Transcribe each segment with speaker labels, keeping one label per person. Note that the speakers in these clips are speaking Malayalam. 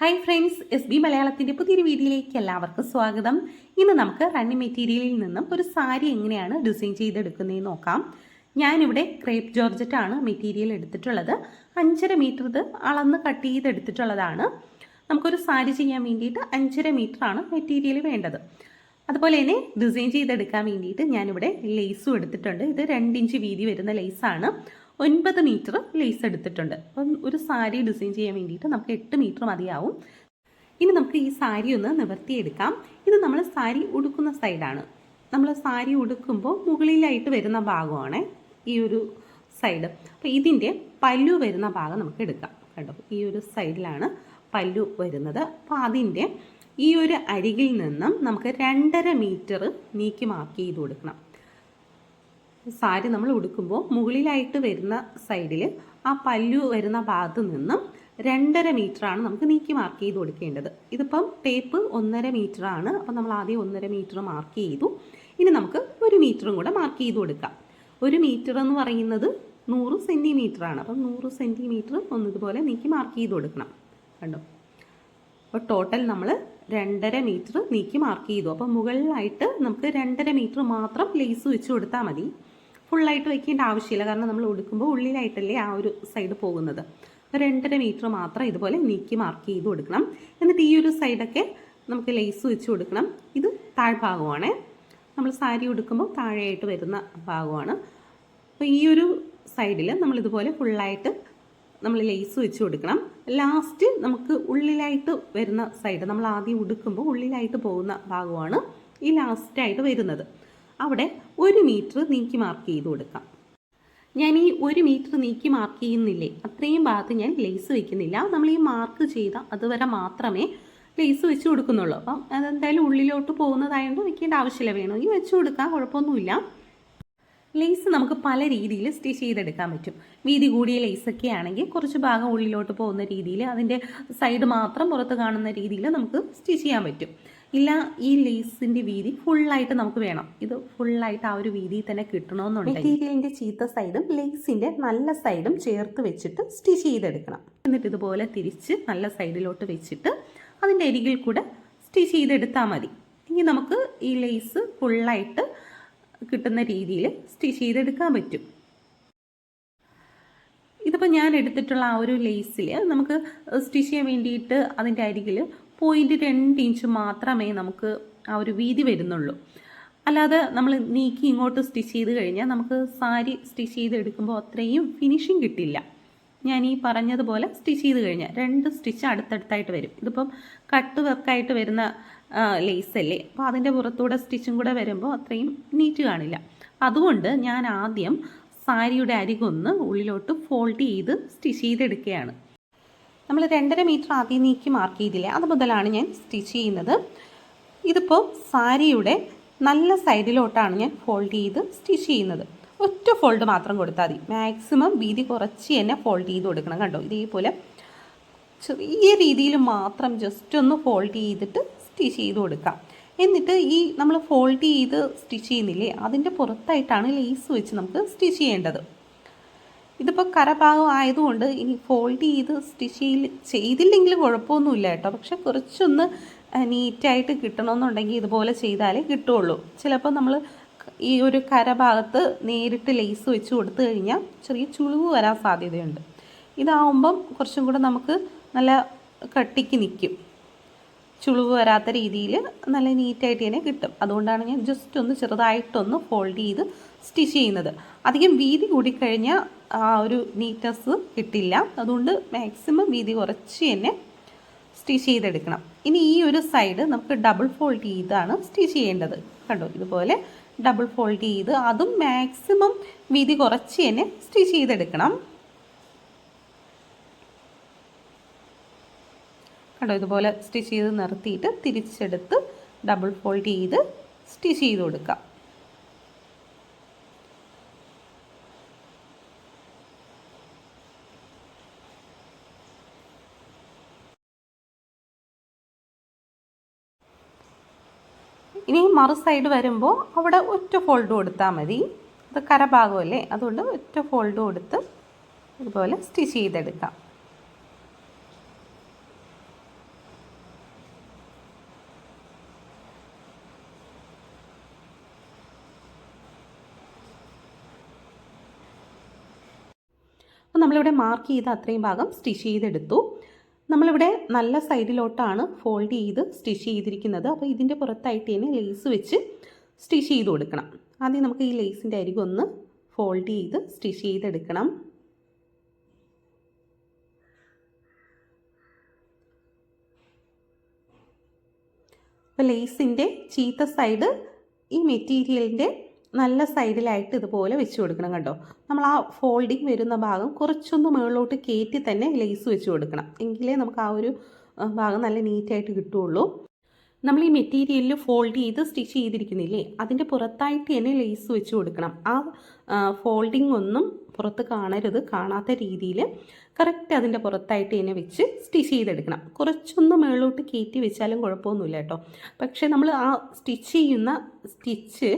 Speaker 1: ഹായ് ഫ്രണ്ട്സ് എസ് ബി മലയാളത്തിൻ്റെ പുതിയൊരു വീഡിയോയിലേക്ക് എല്ലാവർക്കും സ്വാഗതം ഇന്ന് നമുക്ക് റണ്ണി മെറ്റീരിയലിൽ നിന്നും ഒരു സാരി എങ്ങനെയാണ് ഡിസൈൻ ചെയ്തെടുക്കുന്നതെന്ന് നോക്കാം ഞാനിവിടെ ക്രേപ്പ് ജോർജറ്റാണ് മെറ്റീരിയൽ എടുത്തിട്ടുള്ളത് അഞ്ചര മീറ്റർ ഇത് അളന്ന് കട്ട് ചെയ്തെടുത്തിട്ടുള്ളതാണ് നമുക്കൊരു സാരി ചെയ്യാൻ വേണ്ടിയിട്ട് അഞ്ചര ആണ് മെറ്റീരിയൽ വേണ്ടത് അതുപോലെ തന്നെ ഡിസൈൻ ചെയ്തെടുക്കാൻ വേണ്ടിയിട്ട് ഞാനിവിടെ ലേസും എടുത്തിട്ടുണ്ട് ഇത് രണ്ടിഞ്ച് ഇഞ്ച് വീതി വരുന്ന ലേസാണ് ഒൻപത് മീറ്റർ ലേസ് എടുത്തിട്ടുണ്ട് അപ്പം ഒരു സാരി ഡിസൈൻ ചെയ്യാൻ വേണ്ടിയിട്ട് നമുക്ക് എട്ട് മീറ്റർ മതിയാവും ഇനി നമുക്ക് ഈ സാരി ഒന്ന് നിവർത്തിയെടുക്കാം ഇത് നമ്മൾ സാരി ഉടുക്കുന്ന സൈഡാണ് നമ്മൾ സാരി ഉടുക്കുമ്പോൾ മുകളിലായിട്ട് വരുന്ന ഭാഗമാണ് ഈ ഒരു സൈഡ് അപ്പോൾ ഇതിൻ്റെ പല്ലു വരുന്ന ഭാഗം നമുക്ക് എടുക്കാം കേട്ടോ ഈ ഒരു സൈഡിലാണ് പല്ലു വരുന്നത് അപ്പോൾ അതിൻ്റെ ഈ ഒരു അരികിൽ നിന്നും നമുക്ക് രണ്ടര മീറ്റർ നീക്കി മാർക്ക് ചെയ്ത് കൊടുക്കണം സാരി നമ്മൾ ഉടുക്കുമ്പോൾ മുകളിലായിട്ട് വരുന്ന സൈഡിൽ ആ പല്ലു വരുന്ന ഭാഗത്ത് നിന്നും രണ്ടര ആണ് നമുക്ക് നീക്കി മാർക്ക് ചെയ്ത് കൊടുക്കേണ്ടത് ഇതിപ്പം ടേപ്പ് ഒന്നര ആണ് അപ്പം നമ്മൾ ആദ്യം ഒന്നര മീറ്റർ മാർക്ക് ചെയ്തു ഇനി നമുക്ക് ഒരു മീറ്ററും കൂടെ മാർക്ക് ചെയ്ത് കൊടുക്കാം ഒരു മീറ്റർ എന്ന് പറയുന്നത് നൂറ് സെൻറ്റിമീറ്റർ ആണ് അപ്പം നൂറ് സെൻറ്റിമീറ്റർ ഒന്നതുപോലെ നീക്കി മാർക്ക് ചെയ്ത് കൊടുക്കണം കണ്ടോ അപ്പോൾ ടോട്ടൽ നമ്മൾ രണ്ടര മീറ്റർ നീക്കി മാർക്ക് ചെയ്തു അപ്പോൾ മുകളിലായിട്ട് നമുക്ക് രണ്ടര മീറ്റർ മാത്രം ലേസ് വെച്ച് കൊടുത്താൽ മതി ഫുള്ളായിട്ട് വയ്ക്കേണ്ട ആവശ്യമില്ല കാരണം നമ്മൾ ഉടുക്കുമ്പോൾ ഉള്ളിലായിട്ടല്ലേ ആ ഒരു സൈഡ് പോകുന്നത് രണ്ടര മീറ്റർ മാത്രം ഇതുപോലെ നീക്കി മാർക്ക് ചെയ്ത് കൊടുക്കണം എന്നിട്ട് ഈ ഒരു സൈഡൊക്കെ നമുക്ക് ലേസ് വെച്ച് കൊടുക്കണം ഇത് താഴ്ഭാഗമാണ് നമ്മൾ സാരി ഉടുക്കുമ്പോൾ താഴെയായിട്ട് വരുന്ന ഭാഗമാണ് അപ്പോൾ ഈ ഒരു സൈഡിൽ നമ്മളിതുപോലെ ഫുള്ളായിട്ട് നമ്മൾ ലേസ് വെച്ച് കൊടുക്കണം ലാസ്റ്റ് നമുക്ക് ഉള്ളിലായിട്ട് വരുന്ന സൈഡ് നമ്മൾ ആദ്യം ഉടുക്കുമ്പോൾ ഉള്ളിലായിട്ട് പോകുന്ന ഭാഗമാണ് ഈ ലാസ്റ്റായിട്ട് വരുന്നത് അവിടെ ഒരു മീറ്റർ നീക്കി മാർക്ക് ചെയ്ത് കൊടുക്കാം ഞാൻ ഈ ഒരു മീറ്റർ നീക്കി മാർക്ക് ചെയ്യുന്നില്ലേ അത്രയും ഭാഗത്ത് ഞാൻ ലേസ് വെക്കുന്നില്ല നമ്മൾ ഈ മാർക്ക് ചെയ്ത അതുവരെ മാത്രമേ ലേസ് വെച്ച് കൊടുക്കുന്നുള്ളൂ അപ്പം അതെന്തായാലും ഉള്ളിലോട്ട് പോകുന്നതായതുകൊണ്ട് വെക്കേണ്ട ആവശ്യമില്ല വേണമെങ്കിൽ വെച്ച് കൊടുക്കാം കുഴപ്പമൊന്നുമില്ല ലേസ് നമുക്ക് പല രീതിയിൽ സ്റ്റിച്ച് ചെയ്തെടുക്കാൻ പറ്റും വീതി കൂടിയ ലേസൊക്കെ ആണെങ്കിൽ കുറച്ച് ഭാഗം ഉള്ളിലോട്ട് പോകുന്ന രീതിയിൽ അതിൻ്റെ സൈഡ് മാത്രം പുറത്ത് കാണുന്ന രീതിയിൽ നമുക്ക് സ്റ്റിച്ച് ചെയ്യാൻ പറ്റും ഇല്ല ഈ ലേസിന്റെ വീതി ഫുള്ളായിട്ട് നമുക്ക് വേണം ഇത് ഫുള്ളായിട്ട് ആ ഒരു വീതിയിൽ തന്നെ കിട്ടണമെന്നുണ്ടെങ്കിൽ മെറ്റീരിയലിന്റെ ചീത്ത സൈഡും ലേസിന്റെ നല്ല സൈഡും ചേർത്ത് വെച്ചിട്ട് സ്റ്റിച്ച് ചെയ്തെടുക്കണം എന്നിട്ട് ഇതുപോലെ തിരിച്ച് നല്ല സൈഡിലോട്ട് വെച്ചിട്ട് അതിൻ്റെ അരികിൽ കൂടെ സ്റ്റിച്ച് ചെയ്തെടുത്താൽ മതി ഇനി നമുക്ക് ഈ ലേസ് ഫുള്ളായിട്ട് കിട്ടുന്ന രീതിയിൽ സ്റ്റിച്ച് ചെയ്തെടുക്കാൻ പറ്റും ഇതിപ്പോൾ ഞാൻ എടുത്തിട്ടുള്ള ആ ഒരു ലേസിൽ നമുക്ക് സ്റ്റിച്ച് ചെയ്യാൻ വേണ്ടിയിട്ട് അതിൻ്റെ അരികിൽ പോയിൻറ്റ് രണ്ട് ഇഞ്ച് മാത്രമേ നമുക്ക് ആ ഒരു വീതി വരുന്നുള്ളൂ അല്ലാതെ നമ്മൾ നീക്കി ഇങ്ങോട്ട് സ്റ്റിച്ച് ചെയ്ത് കഴിഞ്ഞാൽ നമുക്ക് സാരി സ്റ്റിച്ച് ചെയ്ത് എടുക്കുമ്പോൾ അത്രയും ഫിനിഷിങ് കിട്ടില്ല ഞാൻ ഈ പറഞ്ഞതുപോലെ സ്റ്റിച്ച് ചെയ്ത് കഴിഞ്ഞാൽ രണ്ട് സ്റ്റിച്ച് അടുത്തടുത്തായിട്ട് വരും ഇതിപ്പം കട്ട് വർക്കായിട്ട് വരുന്ന ലേസ് അല്ലേ അപ്പോൾ അതിൻ്റെ പുറത്തൂടെ സ്റ്റിച്ചും കൂടെ വരുമ്പോൾ അത്രയും നീറ്റ് കാണില്ല അതുകൊണ്ട് ഞാൻ ആദ്യം സാരിയുടെ അരികൊന്ന് ഉള്ളിലോട്ട് ഫോൾഡ് ചെയ്ത് സ്റ്റിച്ച് ചെയ്തെടുക്കുകയാണ് നമ്മൾ രണ്ടര മീറ്റർ ആദ്യം നീക്കി മാർക്ക് ചെയ്തില്ലേ അത് മുതലാണ് ഞാൻ സ്റ്റിച്ച് ചെയ്യുന്നത് ഇതിപ്പോൾ സാരിയുടെ നല്ല സൈഡിലോട്ടാണ് ഞാൻ ഫോൾഡ് ചെയ്ത് സ്റ്റിച്ച് ചെയ്യുന്നത് ഒറ്റ ഫോൾഡ് മാത്രം കൊടുത്താൽ മതി മാക്സിമം വീതി കുറച്ച് തന്നെ ഫോൾഡ് ചെയ്ത് കൊടുക്കണം കണ്ടോ ഇതേപോലെ ചെറിയ രീതിയിൽ മാത്രം ജസ്റ്റ് ഒന്ന് ഫോൾഡ് ചെയ്തിട്ട് സ്റ്റിച്ച് ചെയ്ത് കൊടുക്കാം എന്നിട്ട് ഈ നമ്മൾ ഫോൾഡ് ചെയ്ത് സ്റ്റിച്ച് ചെയ്യുന്നില്ലേ അതിൻ്റെ പുറത്തായിട്ടാണ് ലേസ് വെച്ച് നമുക്ക് സ്റ്റിച്ച് ചെയ്യേണ്ടത് ഇതിപ്പോൾ കരഭാഗം ആയതുകൊണ്ട് ഇനി ഫോൾഡ് ചെയ്ത് സ്റ്റിച്ച് ചെയ്തില്ലെങ്കിൽ കുഴപ്പമൊന്നുമില്ല കേട്ടോ പക്ഷെ കുറച്ചൊന്ന് നീറ്റായിട്ട് കിട്ടണമെന്നുണ്ടെങ്കിൽ ഇതുപോലെ ചെയ്താലേ കിട്ടുള്ളൂ ചിലപ്പോൾ നമ്മൾ ഈ ഒരു കരഭാഗത്ത് നേരിട്ട് ലേസ് വെച്ച് കൊടുത്തു കഴിഞ്ഞാൽ ചെറിയ ചുളിവ് വരാൻ സാധ്യതയുണ്ട് ഇതാവുമ്പം കുറച്ചും കൂടെ നമുക്ക് നല്ല കട്ടിക്ക് നിൽക്കും ചുളിവ് വരാത്ത രീതിയിൽ നല്ല നീറ്റായിട്ട് തന്നെ കിട്ടും അതുകൊണ്ടാണ് ഞാൻ ജസ്റ്റ് ഒന്ന് ചെറുതായിട്ടൊന്ന് ഫോൾഡ് ചെയ്ത് സ്റ്റിച്ച് ചെയ്യുന്നത് അധികം വീതി കൂടിക്കഴിഞ്ഞാൽ ആ ഒരു നീറ്റ്നെസ് കിട്ടില്ല അതുകൊണ്ട് മാക്സിമം വീതി കുറച്ച് തന്നെ സ്റ്റിച്ച് ചെയ്തെടുക്കണം ഇനി ഈ ഒരു സൈഡ് നമുക്ക് ഡബിൾ ഫോൾഡ് ചെയ്താണ് സ്റ്റിച്ച് ചെയ്യേണ്ടത് കണ്ടോ ഇതുപോലെ ഡബിൾ ഫോൾഡ് ചെയ്ത് അതും മാക്സിമം വീതി കുറച്ച് തന്നെ സ്റ്റിച്ച് ചെയ്തെടുക്കണം കണ്ടോ ഇതുപോലെ സ്റ്റിച്ച് ചെയ്ത് നിർത്തിയിട്ട് തിരിച്ചെടുത്ത് ഡബിൾ ഫോൾഡ് ചെയ്ത് സ്റ്റിച്ച് ചെയ്ത് കൊടുക്കാം ഇനി മറു സൈഡ് വരുമ്പോൾ അവിടെ ഒറ്റ ഫോൾഡ് കൊടുത്താൽ മതി അത് കരഭാഗമല്ലേ അതുകൊണ്ട് ഒറ്റ ഫോൾഡ് കൊടുത്ത് ഇതുപോലെ സ്റ്റിച്ച് ചെയ്തെടുക്കാം അപ്പോൾ നമ്മളിവിടെ മാർക്ക് ചെയ്ത അത്രയും ഭാഗം സ്റ്റിച്ച് ചെയ്തെടുത്തു നമ്മളിവിടെ നല്ല സൈഡിലോട്ടാണ് ഫോൾഡ് ചെയ്ത് സ്റ്റിച്ച് ചെയ്തിരിക്കുന്നത് അപ്പോൾ ഇതിൻ്റെ പുറത്തായിട്ട് തന്നെ ലേസ് വെച്ച് സ്റ്റിച്ച് ചെയ്ത് കൊടുക്കണം ആദ്യം നമുക്ക് ഈ ലേസിൻ്റെ അരികെ ഒന്ന് ഫോൾഡ് ചെയ്ത് സ്റ്റിച്ച് ചെയ്തെടുക്കണം അപ്പോൾ ലേസിൻ്റെ ചീത്ത സൈഡ് ഈ മെറ്റീരിയലിൻ്റെ നല്ല സൈഡിലായിട്ട് ഇതുപോലെ വെച്ച് കൊടുക്കണം കേട്ടോ നമ്മൾ ആ ഫോൾഡിങ് വരുന്ന ഭാഗം കുറച്ചൊന്ന് മുകളിലോട്ട് കയറ്റി തന്നെ ലേസ് വെച്ച് കൊടുക്കണം എങ്കിലേ നമുക്ക് ആ ഒരു ഭാഗം നല്ല നീറ്റായിട്ട് കിട്ടുള്ളൂ നമ്മൾ ഈ മെറ്റീരിയലിൽ ഫോൾഡ് ചെയ്ത് സ്റ്റിച്ച് ചെയ്തിരിക്കുന്നില്ലേ അതിൻ്റെ പുറത്തായിട്ട് തന്നെ ലേസ് വെച്ച് കൊടുക്കണം ആ ഫോൾഡിങ് ഒന്നും പുറത്ത് കാണരുത് കാണാത്ത രീതിയിൽ കറക്റ്റ് അതിൻ്റെ പുറത്തായിട്ട് തന്നെ വെച്ച് സ്റ്റിച്ച് ചെയ്തെടുക്കണം കുറച്ചൊന്ന് മുകളിലോട്ട് കയറ്റി വെച്ചാലും കുഴപ്പമൊന്നുമില്ല കേട്ടോ പക്ഷേ നമ്മൾ ആ സ്റ്റിച്ച് ചെയ്യുന്ന സ്റ്റിച്ച്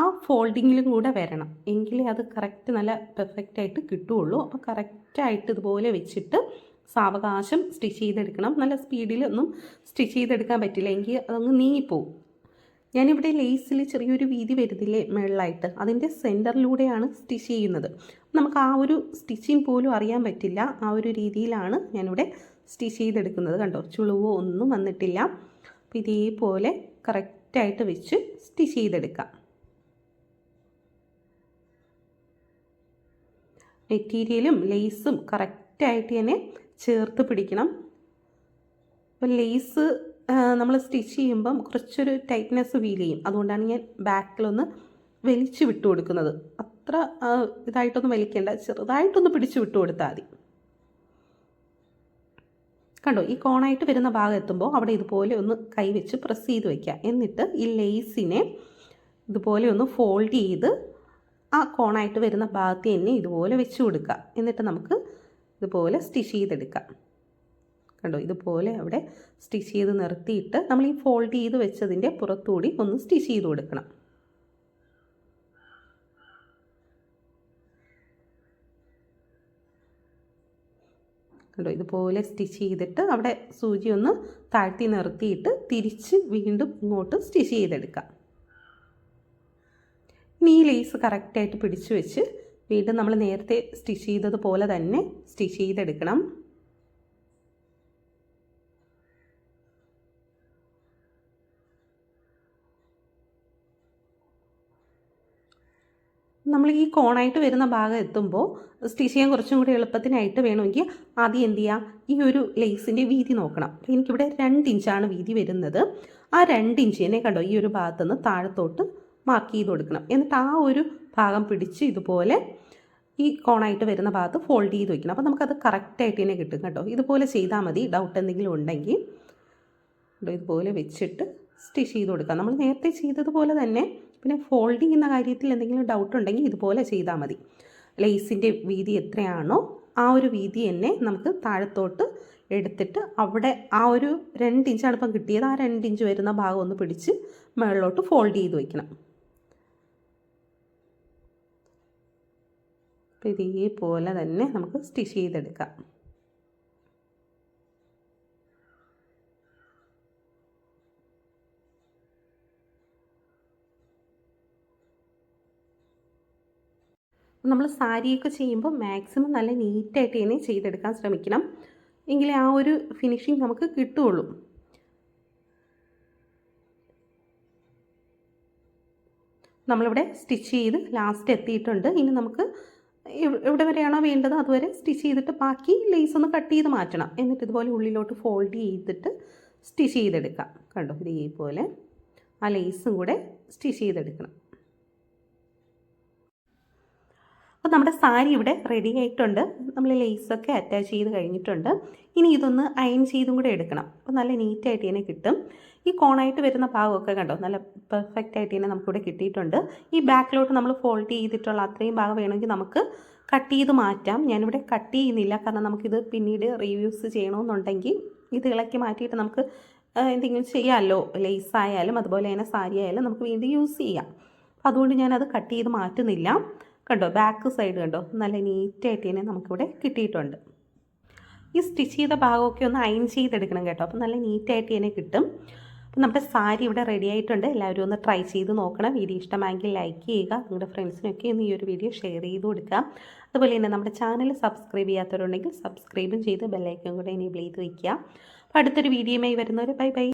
Speaker 1: ആ ഫോൾഡിങ്ങിലും കൂടെ വരണം എങ്കിലേ അത് കറക്റ്റ് നല്ല പെർഫെക്റ്റ് ആയിട്ട് കിട്ടുകയുള്ളൂ അപ്പോൾ കറക്റ്റായിട്ട് ഇതുപോലെ വെച്ചിട്ട് സാവകാശം സ്റ്റിച്ച് ചെയ്തെടുക്കണം നല്ല സ്പീഡിൽ ഒന്നും സ്റ്റിച്ച് ചെയ്തെടുക്കാൻ പറ്റില്ല എങ്കിൽ അതങ്ങ് നീങ്ങിപ്പോവും ഞാനിവിടെ ലേസിൽ ചെറിയൊരു വീതി വരുന്നില്ലേ മേളിലായിട്ട് അതിൻ്റെ സെൻറ്ററിലൂടെയാണ് സ്റ്റിച്ച് ചെയ്യുന്നത് നമുക്ക് ആ ഒരു സ്റ്റിച്ചിങ് പോലും അറിയാൻ പറ്റില്ല ആ ഒരു രീതിയിലാണ് ഞാനിവിടെ സ്റ്റിച്ച് ചെയ്തെടുക്കുന്നത് കണ്ടോ ചുളിവോ ഒന്നും വന്നിട്ടില്ല അപ്പോൾ ഇതേപോലെ കറക്റ്റായിട്ട് വെച്ച് സ്റ്റിച്ച് ചെയ്തെടുക്കാം മെറ്റീരിയലും ലേസും കറക്റ്റായിട്ട് തന്നെ ചേർത്ത് പിടിക്കണം അപ്പോൾ ലേസ് നമ്മൾ സ്റ്റിച്ച് ചെയ്യുമ്പം കുറച്ചൊരു ടൈറ്റ്നെസ് ഫീൽ ചെയ്യും അതുകൊണ്ടാണ് ഞാൻ ബാക്കിലൊന്ന് വലിച്ചു വിട്ടു കൊടുക്കുന്നത് അത്ര ഇതായിട്ടൊന്നും വലിക്കേണ്ട ചെറുതായിട്ടൊന്ന് പിടിച്ചു വിട്ടു കൊടുത്താൽ മതി കണ്ടോ ഈ കോണായിട്ട് വരുന്ന ഭാഗം എത്തുമ്പോൾ അവിടെ ഇതുപോലെ ഒന്ന് കൈവച്ച് പ്രസ് ചെയ്ത് വയ്ക്കുക എന്നിട്ട് ഈ ലേസിനെ ഇതുപോലെ ഒന്ന് ഫോൾഡ് ചെയ്ത് ആ കോണായിട്ട് വരുന്ന ഭാഗത്ത് തന്നെ ഇതുപോലെ വെച്ച് കൊടുക്കുക എന്നിട്ട് നമുക്ക് ഇതുപോലെ സ്റ്റിച്ച് ചെയ്തെടുക്കാം കണ്ടോ ഇതുപോലെ അവിടെ സ്റ്റിച്ച് ചെയ്ത് നിർത്തിയിട്ട് നമ്മൾ ഈ ഫോൾഡ് ചെയ്ത് വെച്ചതിൻ്റെ പുറത്തുകൂടി ഒന്ന് സ്റ്റിച്ച് ചെയ്ത് കൊടുക്കണം കണ്ടോ ഇതുപോലെ സ്റ്റിച്ച് ചെയ്തിട്ട് അവിടെ സൂചി ഒന്ന് താഴ്ത്തി നിർത്തിയിട്ട് തിരിച്ച് വീണ്ടും ഇങ്ങോട്ട് സ്റ്റിച്ച് ചെയ്തെടുക്കാം ഈ ലേസ് കറക്റ്റായിട്ട് പിടിച്ചു വെച്ച് വീണ്ടും നമ്മൾ നേരത്തെ സ്റ്റിച്ച് ചെയ്തതുപോലെ തന്നെ സ്റ്റിച്ച് ചെയ്തെടുക്കണം നമ്മൾ ഈ കോണായിട്ട് വരുന്ന ഭാഗം എത്തുമ്പോൾ സ്റ്റിച്ച് ചെയ്യാൻ കുറച്ചും കൂടി എളുപ്പത്തിനായിട്ട് വേണമെങ്കിൽ ആദ്യം എന്ത് ചെയ്യാം ഈ ഒരു ലേസിൻ്റെ വീതി നോക്കണം എനിക്കിവിടെ രണ്ട് ഇഞ്ചാണ് വീതി വരുന്നത് ആ രണ്ട് ഇഞ്ച് തന്നെ കണ്ടോ ഈ ഒരു ഭാഗത്തുനിന്ന് താഴത്തോട്ട് മാർക്ക് ചെയ്ത് കൊടുക്കണം എന്നിട്ട് ആ ഒരു ഭാഗം പിടിച്ച് ഇതുപോലെ ഈ കോണായിട്ട് വരുന്ന ഭാഗത്ത് ഫോൾഡ് ചെയ്ത് വയ്ക്കണം അപ്പോൾ നമുക്കത് കറക്റ്റായിട്ട് തന്നെ കിട്ടും കേട്ടോ ഇതുപോലെ ചെയ്താൽ മതി ഡൗട്ട് എന്തെങ്കിലും ഉണ്ടെങ്കിൽ ഇതുപോലെ വെച്ചിട്ട് സ്റ്റിച്ച് ചെയ്ത് കൊടുക്കാം നമ്മൾ നേരത്തെ ചെയ്തതുപോലെ തന്നെ പിന്നെ ഫോൾഡ് ചെയ്യുന്ന കാര്യത്തിൽ എന്തെങ്കിലും ഡൗട്ട് ഉണ്ടെങ്കിൽ ഇതുപോലെ ചെയ്താൽ മതി ലേസിൻ്റെ വീതി എത്രയാണോ ആ ഒരു വീതി തന്നെ നമുക്ക് താഴത്തോട്ട് എടുത്തിട്ട് അവിടെ ആ ഒരു രണ്ട് ഇഞ്ചാണ് ഇപ്പം കിട്ടിയത് ആ രണ്ട് ഇഞ്ച് വരുന്ന ഭാഗം ഒന്ന് പിടിച്ച് മുകളിലോട്ട് ഫോൾഡ് ചെയ്ത് വയ്ക്കണം അപ്പോൾ ഇതേപോലെ തന്നെ നമുക്ക് സ്റ്റിച്ച് ചെയ്തെടുക്കാം നമ്മൾ സാരിയൊക്കെ ചെയ്യുമ്പോൾ മാക്സിമം നല്ല നീറ്റായിട്ട് തന്നെ ചെയ്തെടുക്കാൻ ശ്രമിക്കണം എങ്കിലേ ആ ഒരു ഫിനിഷിങ് നമുക്ക് കിട്ടുകയുള്ളൂ നമ്മളിവിടെ സ്റ്റിച്ച് ചെയ്ത് ലാസ്റ്റ് എത്തിയിട്ടുണ്ട് ഇനി നമുക്ക് എവിടെ വരെയാണോ വേണ്ടത് അതുവരെ സ്റ്റിച്ച് ചെയ്തിട്ട് ബാക്കി ലേസ് ഒന്ന് കട്ട് ചെയ്ത് മാറ്റണം എന്നിട്ട് ഇതുപോലെ ഉള്ളിലോട്ട് ഫോൾഡ് ചെയ്തിട്ട് സ്റ്റിച്ച് ചെയ്തെടുക്കാം കണ്ടോ ഇതേപോലെ ആ ലേസും കൂടെ സ്റ്റിച്ച് ചെയ്തെടുക്കണം അപ്പോൾ നമ്മുടെ സാരി ഇവിടെ റെഡി ആയിട്ടുണ്ട് നമ്മൾ ലേസൊക്കെ അറ്റാച്ച് ചെയ്ത് കഴിഞ്ഞിട്ടുണ്ട് ഇനി ഇതൊന്ന് അയൺ ചെയ്തും കൂടെ എടുക്കണം അപ്പോൾ നല്ല നീറ്റായിട്ട് ഇതിനെ കിട്ടും ഈ കോണായിട്ട് വരുന്ന ഭാഗമൊക്കെ കണ്ടോ നല്ല പെർഫെക്റ്റ് ആയിട്ട് തന്നെ നമുക്കിവിടെ കിട്ടിയിട്ടുണ്ട് ഈ ബാക്കിലോട്ട് നമ്മൾ ഫോൾഡ് ചെയ്തിട്ടുള്ള അത്രയും ഭാഗം വേണമെങ്കിൽ നമുക്ക് കട്ട് ചെയ്ത് മാറ്റാം ഞാനിവിടെ കട്ട് ചെയ്യുന്നില്ല കാരണം നമുക്കിത് പിന്നീട് റീവ്യൂസ് ചെയ്യണമെന്നുണ്ടെങ്കിൽ ഇത് ഇളക്കി മാറ്റിയിട്ട് നമുക്ക് എന്തെങ്കിലും ചെയ്യാമല്ലോ ലേസ് ആയാലും അതുപോലെ തന്നെ സാരി ആയാലും നമുക്ക് വീണ്ടും യൂസ് ചെയ്യാം അപ്പം അതുകൊണ്ട് ഞാനത് കട്ട് ചെയ്ത് മാറ്റുന്നില്ല കണ്ടോ ബാക്ക് സൈഡ് കണ്ടോ നല്ല നീറ്റായിട്ട് തന്നെ നമുക്കിവിടെ കിട്ടിയിട്ടുണ്ട് ഈ സ്റ്റിച്ച് ചെയ്ത ഭാഗമൊക്കെ ഒന്ന് അയൺ ചെയ്തെടുക്കണം കേട്ടോ അപ്പം നല്ല നീറ്റായിട്ട് തന്നെ കിട്ടും അപ്പോൾ നമ്മുടെ സാരി ഇവിടെ റെഡി ആയിട്ടുണ്ട് എല്ലാവരും ഒന്ന് ട്രൈ ചെയ്ത് നോക്കണം വീഡിയോ ഇഷ്ടമായെങ്കിൽ ലൈക്ക് ചെയ്യുക നിങ്ങളുടെ ഫ്രണ്ട്സിനൊക്കെ ഒന്ന് ഈ ഒരു വീഡിയോ ഷെയർ ചെയ്ത് കൊടുക്കുക അതുപോലെ തന്നെ നമ്മുടെ ചാനൽ സബ്സ്ക്രൈബ് ചെയ്യാത്തവരുണ്ടെങ്കിൽ സബ്സ്ക്രൈബും ചെയ്ത് ബെല്ലൈക്കും കൂടെ എനേബിൾ ചെയ്ത് വയ്ക്കുക അപ്പോൾ അടുത്തൊരു വീഡിയോയുമായി വരുന്നവർ ബൈ ബൈ